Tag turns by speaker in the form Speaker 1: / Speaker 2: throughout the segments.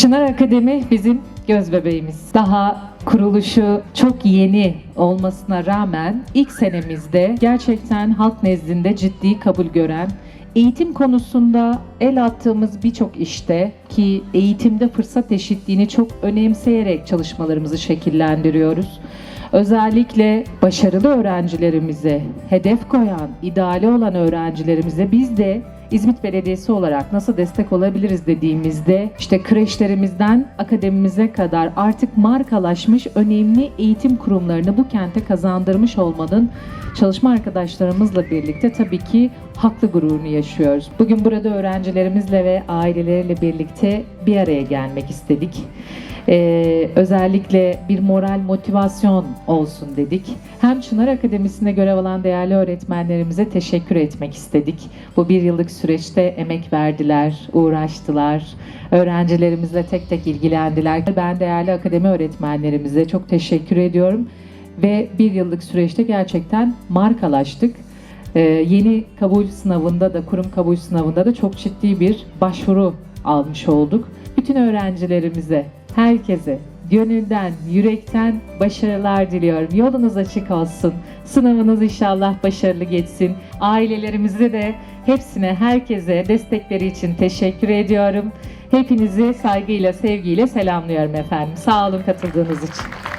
Speaker 1: Çınar Akademi bizim göz bebeğimiz. Daha kuruluşu çok yeni olmasına rağmen ilk senemizde gerçekten halk nezdinde ciddi kabul gören Eğitim konusunda el attığımız birçok işte ki eğitimde fırsat eşitliğini çok önemseyerek çalışmalarımızı şekillendiriyoruz. Özellikle başarılı öğrencilerimize, hedef koyan, ideali olan öğrencilerimize biz de İzmit Belediyesi olarak nasıl destek olabiliriz dediğimizde işte kreşlerimizden akademimize kadar artık markalaşmış önemli eğitim kurumlarını bu kente kazandırmış olmanın çalışma arkadaşlarımızla birlikte tabii ki haklı gururunu yaşıyoruz. Bugün burada öğrencilerimizle ve aileleriyle birlikte bir araya gelmek istedik. Ee, özellikle bir moral motivasyon olsun dedik. Hem Çınar Akademisi'nde görev alan değerli öğretmenlerimize teşekkür etmek istedik. Bu bir yıllık süreçte emek verdiler, uğraştılar. Öğrencilerimizle tek tek ilgilendiler. Ben değerli akademi öğretmenlerimize çok teşekkür ediyorum. Ve bir yıllık süreçte gerçekten markalaştık. Ee, yeni kabul sınavında da, kurum kabul sınavında da çok ciddi bir başvuru almış olduk. Bütün öğrencilerimize, herkese gönülden, yürekten başarılar diliyorum. Yolunuz açık olsun. Sınavınız inşallah başarılı geçsin. Ailelerimize de hepsine, herkese destekleri için teşekkür ediyorum. Hepinizi saygıyla, sevgiyle selamlıyorum efendim. Sağ olun katıldığınız için.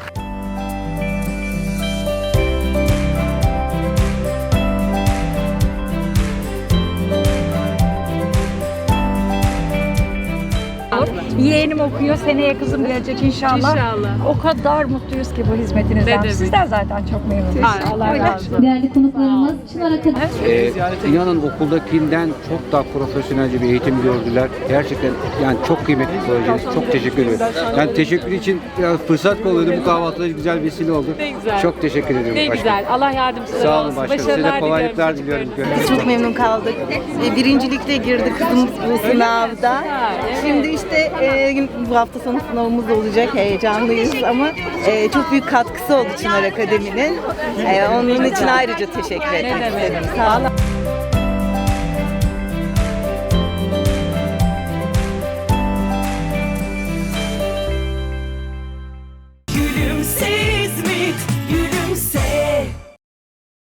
Speaker 2: Yeğenim okuyor, seneye kızım gelecek inşallah.
Speaker 3: İnşallah.
Speaker 2: O kadar mutluyuz ki bu hizmetinizden.
Speaker 3: Demek.
Speaker 2: Sizden zaten çok memnunuz.
Speaker 3: Allah razı olsun.
Speaker 4: Değerli konuklarımız Çınar Akademi
Speaker 5: Ee, inanın okuldakinden çok daha profesyonelce bir eğitim gördüler. Gerçekten yani çok kıymetli bir projeniz. Çok teşekkür ederim. Yani teşekkür için ya, fırsat koluydu. Bu kahvaltıda güzel bir vesile oldu.
Speaker 3: Ne güzel.
Speaker 5: Çok teşekkür ediyorum
Speaker 3: Ne
Speaker 5: başkanım.
Speaker 3: güzel. Allah yardımcınız
Speaker 5: Sağ olun
Speaker 3: olsun.
Speaker 5: başkanım. Size de kolaylıklar
Speaker 3: diliyorum
Speaker 5: diliyorum.
Speaker 3: çocuklarınıza.
Speaker 6: Çok memnun kaldık. E, Birincilikle girdi kızımız bu sınavda. Şimdi işte e, bu hafta sonu sınavımız olacak. Heyecanlıyız ama e, çok büyük katkısı oldu Çınar Akademi'nin. E, onun için ayrıca teşekkür etmek istedim. Sağ olun.